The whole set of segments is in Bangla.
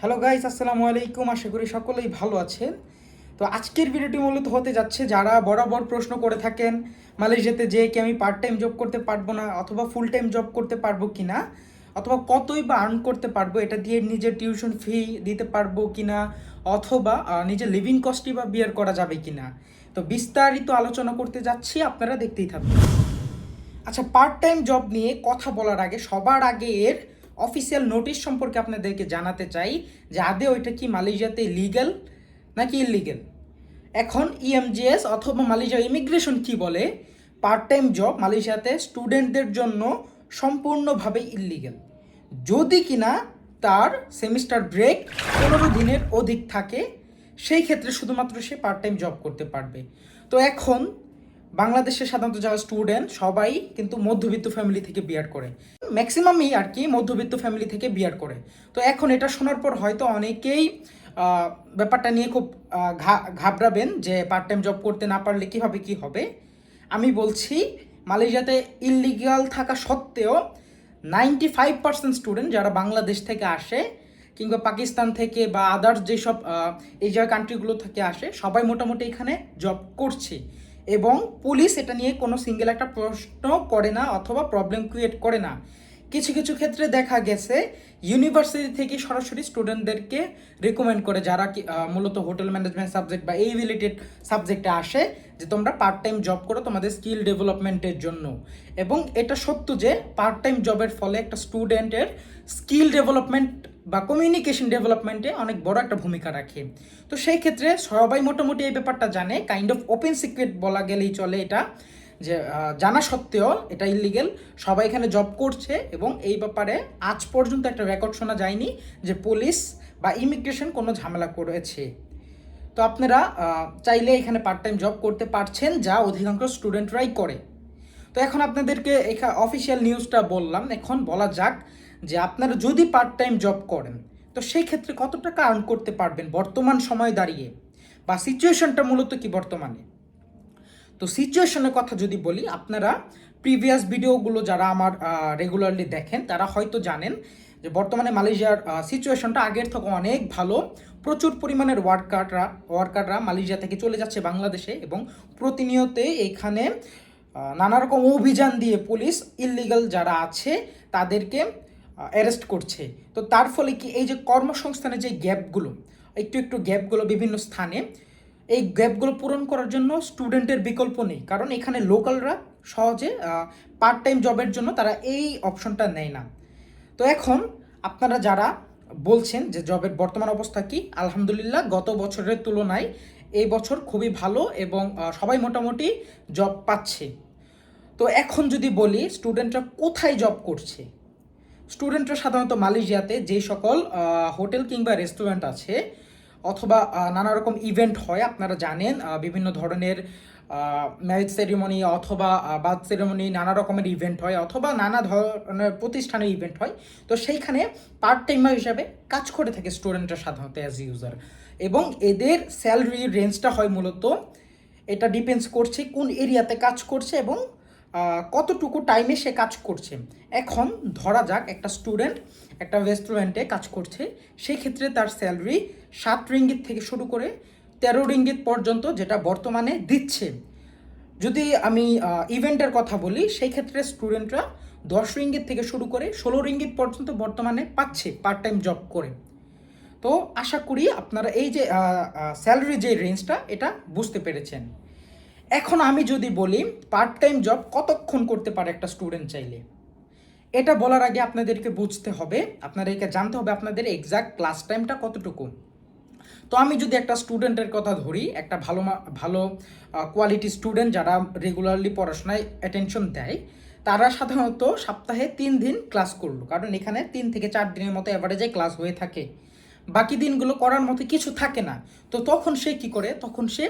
হ্যালো গাইস আসসালামু আলাইকুম। আশা করি সকলেই ভালো আছেন। তো আজকের ভিডিওটি মূলত হতে যাচ্ছে যারা বরাবর প্রশ্ন করে থাকেন, মালয়েশিয়াতে যে কি আমি পার্ট টাইম জব করতে পারব না অথবা ফুল টাইম জব করতে পারব কি না অথবা কতই বা আর্ন করতে পারব, এটা দিয়ে নিজের টিউশন ফি দিতে পারব কি না অথবা নিজের লিভিং কস্টই বা বিয়ার করা যাবে কি না তো বিস্তারিত আলোচনা করতে যাচ্ছি, আপনারা দেখতেই থাকবেন আচ্ছা পার্ট টাইম জব নিয়ে কথা বলার আগে, সবার আগে এর অফিসিয়াল নোটিশ সম্পর্কে আপনাদেরকে জানাতে চাই যে আদে ওইটা কি মালয়েশিয়াতে লিগ্যাল নাকি ইলিগেল এখন E ইএমজিএস অথবা মালয়েশিয়া ইমিগ্রেশন কি বলে? পার্ট টাইম জব মালয়েশিয়াতে স্টুডেন্টদের জন্য সম্পূর্ণভাবে ইলিগেল যদি কিনা তার সেমিস্টার ব্রেক পনেরো দিনের অধিক থাকে, সেই ক্ষেত্রে শুধুমাত্র সে পার্ট টাইম জব করতে পারবে। তো এখন বাংলাদেশে সাধারণত যারা স্টুডেন্ট সবাই কিন্তু মধ্যবিত্ত ফ্যামিলি থেকে বিয়ার করে। ম্যাক্সিমামই আর কি মধ্যবিত্ত ফ্যামিলি থেকে বিয়ার করে। তো এখন এটা শোনার পর হয়তো অনেকেই ব্যাপারটা নিয়ে খুব ঘাবড়াবেন যে পার্ট টাইম জব করতে না পারলে কীভাবে কি হবে। আমি বলছি, মালয়েশিয়াতে ইলিগাল থাকা সত্ত্বেও নাইনটি ফাইভ পার্সেন্ট স্টুডেন্ট যারা বাংলাদেশ থেকে আসে কিংবা পাকিস্তান থেকে বা আদার্স যেসব এশিয়ার কান্ট্রিগুলো থেকে আসে, সবাই মোটামুটি এখানে জব করছে। এবং পুলিশ এটা নিয়ে কোনো সিঙ্গেল একটা প্রশ্ন করে না অথবা প্রবলেম ক্রিয়েট করে না। কিছু কিছু ক্ষেত্রে দেখা গেছে ইউনিভার্সিটি থেকে সরাসরি স্টুডেন্টদেরকে রেকমেন্ড করে যারা মূলত হোটেল ম্যানেজমেন্ট সাবজেক্ট বা এই রিলেটেড সাবজেক্টে আসে, যে তোমরা পার্ট টাইম জব করো তোমাদের স্কিল ডেভেলপমেন্টের জন্য। এবং এটা সত্য যে পার্ট টাইম জবের ফলে একটা স্টুডেন্টের স্কিল ডেভেলপমেন্ট বা কমিউনিকেশন ডেভেলপমেন্টে অনেক বড় একটা ভূমিকা রাখে। তো সেই ক্ষেত্রে সবাই মোটামুটি এই ব্যাপারটা জানে কাইন্ড অফ ওপেন সিক্রেট বলা গেলেই চলে এটা, যে জানা সত্ত্বেও এটা ইলিগেল সবাই এখানে জব করছে এবং এই ব্যাপারে আজ পর্যন্ত একটা রেকর্ড শোনা যায়নি যে পুলিশ বা ইমিগ্রেশন কোনো ঝামেলা করেছে। তো আপনারা চাইলে এখানে পার্ট টাইম জব করতে পারছেন, যা অধিকাংশ স্টুডেন্টরাই করে। তো এখন আপনাদেরকে এখানে অফিসিয়াল নিউজটা বললাম, এখন বলা যাক যে আপনারা যদি পার্ট টাইম জব করেন, তো সেই ক্ষেত্রে কত টাকা আর্ন করতে পারবেন বর্তমান সময় দাঁড়িয়ে? বা সিচুয়েশনটা মূলত কি বর্তমানে? তো সিচুয়েশনের কথা যদি বলি, আপনারা প্রিভিয়াস ভিডিওগুলো যারা আমার রেগুলারলি দেখেন, তারা হয়তো জানেন যে বর্তমানে মালয়েশিয়ার সিচুয়েশনটা আগের থেকে অনেক ভালো। প্রচুর পরিমাণের ওয়ার্কাররা ওয়ার্কাররা মালয়েশিয়া থেকে চলে যাচ্ছে বাংলাদেশে এবং প্রতিনিয়তে এখানে নানা রকম অভিযান দিয়ে পুলিশ ইলিগাল যারা আছে, তাদেরকে অ্যারেস্ট করছে। তো তার ফলে কি এই যে কর্মসংস্থানের যে গ্যাপগুলো, একটু একটু গ্যাপগুলো বিভিন্ন স্থানে, এই গ্যাপগুলো পূরণ করার জন্য স্টুডেন্টের বিকল্প নেই। কারণ এখানে লোকালরা সহজে পার্ট টাইম জবের জন্য তারা এই অপশনটা নেয় না। তো এখন আপনারা যারা বলছেন যে জবের বর্তমান অবস্থা কি, আলহামদুলিল্লাহ গত বছরের তুলনায় এই বছর খুবই ভালো এবং সবাই মোটামুটি জব পাচ্ছে। তো এখন যদি বলি স্টুডেন্টরা কোথায় জব করছে? স্টুডেন্টরা সাধারণত মালয়েশিয়াতে যে সকল হোটেল কিংবা রেস্টুরেন্ট আছে, অথবা নানা রকম ইভেন্ট হয়, আপনারা জানেন বিভিন্ন ধরনের ম্যারেজ সেরিমনি অথবা বার্থ সেরিমনি নানা রকমের ইভেন্ট হয়, অথবা নানা ধরনের প্রতিষ্ঠানের ইভেন্ট হয়। তো সেইখানে পার্ট টাইমার হিসাবে কাজ করে থাকে স্টুডেন্টরা সাধারণত অ্যাজ ইউজার এবং এদের স্যালারি রেঞ্জটা হয় মূলত, এটা ডিপেন্ডস করছে কোন এরিয়াতে কাজ করছে এবং কতটুকু টাইমে সে কাজ করছে? এখন ধরা যাক একটা স্টুডেন্ট একটা রেস্টুরেন্টে কাজ করছে সেই ক্ষেত্রে তার স্যালারি সাত রিঙ্গিত থেকে শুরু করে তেরো রিঙ্গিত পর্যন্ত যেটা বর্তমানে দিচ্ছে। যদি আমি ইভেন্টের কথা বলি সেই ক্ষেত্রে স্টুডেন্টরা দশ রিঙ্গিত থেকে শুরু করে ষোলো রিঙ্গিত পর্যন্ত বর্তমানে পাচ্ছে পার্ট টাইম জব করে। তো আশা করি আপনারা এই যে স্যালারি যে রেঞ্জটা এটা বুঝতে পেরেছেন। এখন আমি যদি বলি পার্ট টাইম জব কতক্ষণ করতে পারে একটা স্টুডেন্ট চাইলে? এটা বলার আগে আপনাদেরকে বুঝতে হবে, আপনাদেরকে জানতে হবে আপনাদের এক্সাক্ট ক্লাস টাইমটা কতটুকু। তো আমি যদি একটা স্টুডেন্টের কথা ধরি, একটা ভালো ভালো কোয়ালিটি স্টুডেন্ট যারা রেগুলারলি পড়াশোনায় অ্যাটেনশন দেয়, তারা সাধারণত সপ্তাহে তিন দিন ক্লাস করল। কারণ এখানে তিন থেকে চার দিনের মতো অ্যাভারেজে ক্লাস হয়ে থাকে। বাকি দিনগুলো করার মতো কিছু থাকে না। তো তখন সে কি করে? তখন সে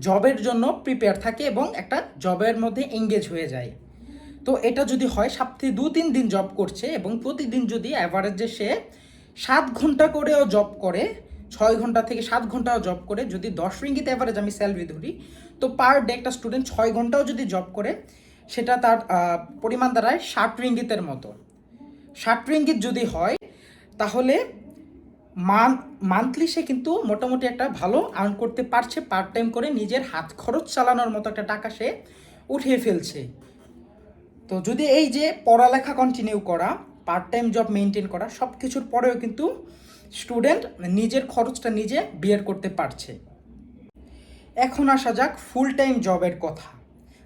জবের জন্য প্রিপেয়ার থাকে এবং একটা জবের মধ্যে এঙ্গেজ হয়ে যায়। তো এটা যদি হয়, সপ্তাহে দু, তিন দিন জব করছে এবং প্রতিদিন যদি অ্যাভারেজে সে সাত ঘণ্টা করেও জব করে, ছয় ঘণ্টা থেকে সাত ঘন্টাও জব করে, যদি দশ রিঙ্গিত অ্যাভারেজ আমি স্যালারি ধরি, তো পার ডে একটা স্টুডেন্ট ছয় ঘন্টাও যদি জব করে, সেটা তার পরিমাণ দাঁড়ায় ষাট রিঙ্গিতের মতো। ষাট রিঙ্গিত যদি হয়, তাহলে মান্থলি সে কিন্তু মোটামুটি একটা ভালো আর্ন করতে পারছে পার্ট টাইম করে নিজের হাত খরচ চালানোর মতো একটা টাকা সে উঠিয়ে ফেলছে। তো যদি এই যে পড়ালেখা কন্টিনিউ করা পার্ট টাইম জব মেনটেন করা সব কিছুর পরেও কিন্তু স্টুডেন্ট নিজের খরচটা নিজে বিয়ার করতে পারছে। এখন আসা যাক ফুল টাইম জবের কথা।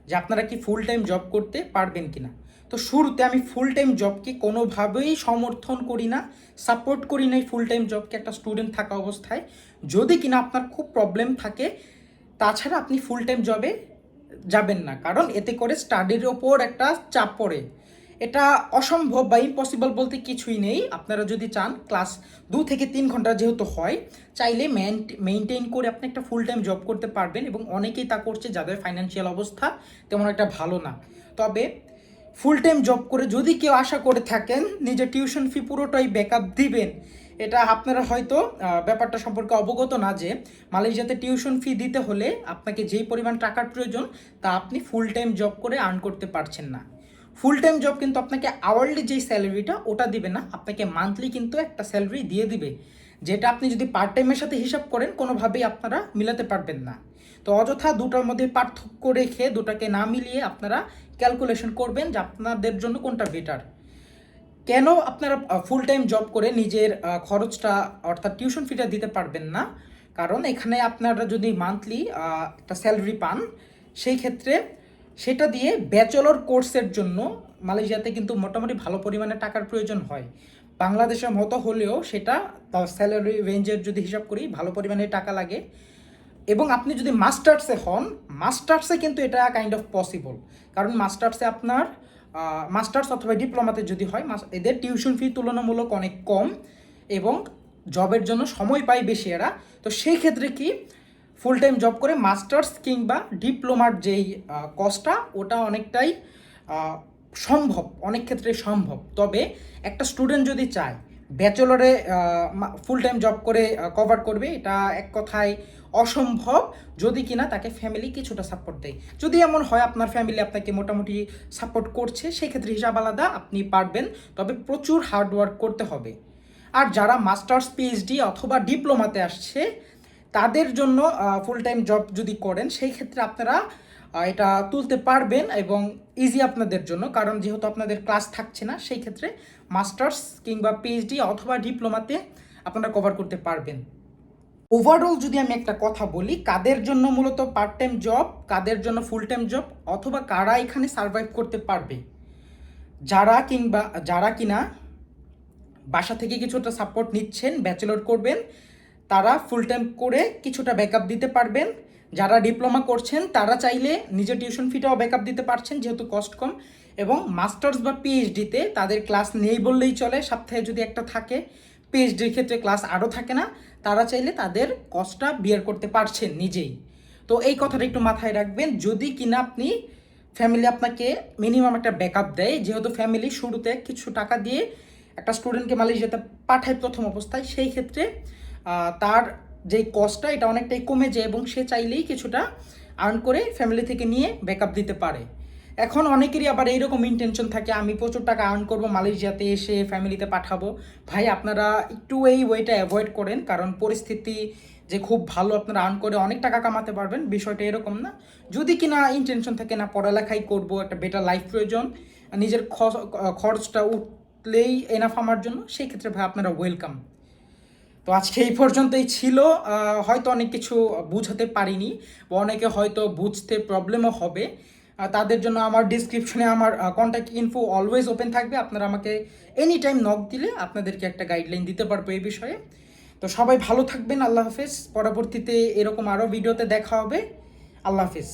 যে আপনারা কি ফুল টাইম জব করতে পারবেন কিনা? তো শুরুতে আমি ফুল টাইম জবকে কোনোভাবেই সমর্থন করি না সাপোর্ট করি না ফুল টাইম জবকে একটা স্টুডেন্ট থাকা অবস্থায়। যদি কিনা আপনার খুব প্রবলেম থাকে, তাছাড়া আপনি ফুল টাইম জবে যাবেন না, কারণ এতে করে স্টাডির ওপর একটা চাপ পড়ে। এটা অসম্ভব বা ইম্পসিবল বলতে কিছুই নেই। আপনারা যদি চান ক্লাস দু থেকে তিন ঘণ্টা যেহেতু হয়, চাইলে মেনটেন করে আপনি একটা ফুল টাইম জব করতে পারবেন এবং অনেকেই তা করছে যাদের ফাইন্যান্সিয়াল অবস্থা তেমন একটা ভালো না। তবে ফুল টাইম জব করে যদি কেউ আশা করে থাকেন, নিজের টিউশন ফি পুরোটাই ব্যাকআপ দিবেন, এটা আপনারা হয়তো ব্যাপারটা সম্পর্কে অবগত না যে, মালয়েশিয়াতে টিউশন ফি দিতে হলে আপনাকে যেই পরিমাণ টাকার প্রয়োজন, তা আপনি ফুল টাইম জব করে আর্ন করতে পারছেন না। ফুল টাইম জব কিন্তু আপনাকে আওয়ারলি যেই স্যালারিটা ওটা দিবে না, আপনাকে মান্থলি কিন্তু একটা স্যালারি দিয়ে দিবে, যেটা আপনি যদি পার্ট টাইমের সাথে হিসাব করেন, কোনোভাবেই আপনারা মিলাতে পারবেন না। তো অযথা দুটার মধ্যে পার্থক্য রেখে দুটাকে না মিলিয়ে আপনারা ক্যালকুলেশন করবেন যে আপনাদের জন্য কোনটা বেটার কেন আপনারা ফুল টাইম জব করে নিজের খরচটা অর্থাৎ টিউশন ফিটা দিতে পারবেন না? কারণ এখানে আপনারা যদি মান্থলি একটা স্যালারি পান, সেই ক্ষেত্রে সেটা দিয়ে ব্যাচেলর কোর্সের জন্য মালয়েশিয়াতে কিন্তু মোটামুটি ভালো পরিমাণে টাকার প্রয়োজন হয়। বাংলাদেশের মতো হলেও সেটা স্যালারি রেঞ্জের যদি হিসাব করি, ভালো পরিমাণে টাকা লাগে। এবং আপনি যদি মাস্টার্সে হন মাস্টার্সে কিন্তু এটা কাইন্ড অফ পসিবল কারণ মাস্টার্সে আপনার মাস্টার্স অথবা ডিপ্লোমাতে যদি হয় এদের টিউশন ফি তুলনামূলক অনেক কম এবং জবের জন্য সময় পায় বেশি এরা। তো সেই ক্ষেত্রে কি ফুল টাইম জব করে মাস্টার্স কিংবা ডিপ্লোমার যেই কস্টটা ওটা অনেকটাই সম্ভব, অনেক ক্ষেত্রে সম্ভব। তবে একটা স্টুডেন্ট যদি চায় ব্যাচেলরে ফুল টাইম জব করে কভার করবে, এটা এক কথায় অসম্ভব। যদি কিনা তাকে ফ্যামিলি কিছুটা সাপোর্ট দেয়। যদি এমন হয় আপনার ফ্যামিলি আপনাকে মোটামুটি সাপোর্ট করছে সেই ক্ষেত্রে হিসাব আলাদা, আপনি পারবেন। তবে প্রচুর হার্ডওয়ার্ক করতে হবে। আর যারা মাস্টার্স পিএইচডি অথবা ডিপ্লোমাতে আসছে, তাদের জন্য ফুল টাইম জব যদি করেন, সেই ক্ষেত্রে আপনারা এটা তুলতে পারবেন এবং ইজি আপনাদের জন্য, কারণ যেহেতু আপনাদের ক্লাস থাকছে না, সেই ক্ষেত্রে মাস্টার্স কিংবা পিএইচডি অথবা ডিপ্লোমাতে আপনারা কভার করতে পারবেন। ওভারঅল যদি আমি একটা কথা বলি, কাদের জন্য মূলত পার্ট টাইম জব কাদের জন্য ফুল টাইম জব অথবা কারা এখানে সার্ভাইভ করতে পারবে? যারা কিংবা, যারা কিনা বাসা থেকে কিছুটা সাপোর্ট নিচ্ছেন ব্যাচেলর করবেন, তারা ফুল টাইম করে কিছুটা ব্যাকআপ দিতে পারবেন। যারা ডিপ্লোমা করছেন, তারা চাইলে নিজের টিউশন ফিটাও ব্যাকআপ দিতে পারছেন, যেহেতু কস্ট কম। এবং মাস্টার্স বা পিএইচডিতে তাদের ক্লাস নেই বললেই চলে, সপ্তাহে যদি একটা থাকে, পিএইচডির ক্ষেত্রে ক্লাস আরও থাকে না, তারা চাইলে তাদের কস্টটা বিয়ার করতে পারছেন নিজেই। তো এই কথাটা একটু মাথায় রাখবেন, যদি কিনা আপনি ফ্যামিলি আপনাকে মিনিমাম একটা ব্যাকআপ দেয়, যেহেতু ফ্যামিলি শুরুতে কিছু টাকা দিয়ে একটা স্টুডেন্টকে মালিশ মালয়েশিয়াতে পাঠায় প্রথম অবস্থায়, সেই ক্ষেত্রে তার যেই কস্টটা এটা অনেকটাই কমে যায় এবং সে চাইলেই কিছুটা আর্ন করে ফ্যামিলি থেকে নিয়ে ব্যাকআপ দিতে পারে। এখন অনেকেরই আবার এইরকম ইন্টেনশন থাকে, আমি প্রচুর টাকা আর্ন করব, মালয়েশিয়াতে এসে ফ্যামিলিতে পাঠাবো। ভাই, আপনারা একটু এই ওয়েটা অ্যাভয়েড করেন, কারণ পরিস্থিতি যে খুব ভালো আপনারা আর্ন করে অনেক টাকা কামাতে পারবেন, বিষয়টা এরকম না। যদি কিনা ইন্টেনশন থাকে না, পড়ালেখাই করব, একটা বেটার লাইফ প্রয়োজন, নিজের খরচটা উঠলেই এনাফ আমার জন্য, সেই ক্ষেত্রে ভাই আপনারা ওয়েলকাম তো আজকে এই পর্যন্তই ছিল। হয়তো অনেক কিছু বুঝাতে পারিনি বা অনেকে হয়তো বুঝতে প্রবলেমও হবে। তাদের জন্য আমার ডিসক্রিপশনে আমার কন্ট্যাক্ট ইনফো অলওয়েজ ওপেন থাকবে। আপনারা আমাকে এনি টাইম নক দিলে আপনাদেরকে একটা গাইডলাইন দিতে পারব এই বিষয়ে। তো সবাই ভালো থাকবেন, আল্লাহ হাফেজ। পরবর্তীতে এরকম আরও ভিডিওতে দেখা হবে। আল্লাহ হাফেজ।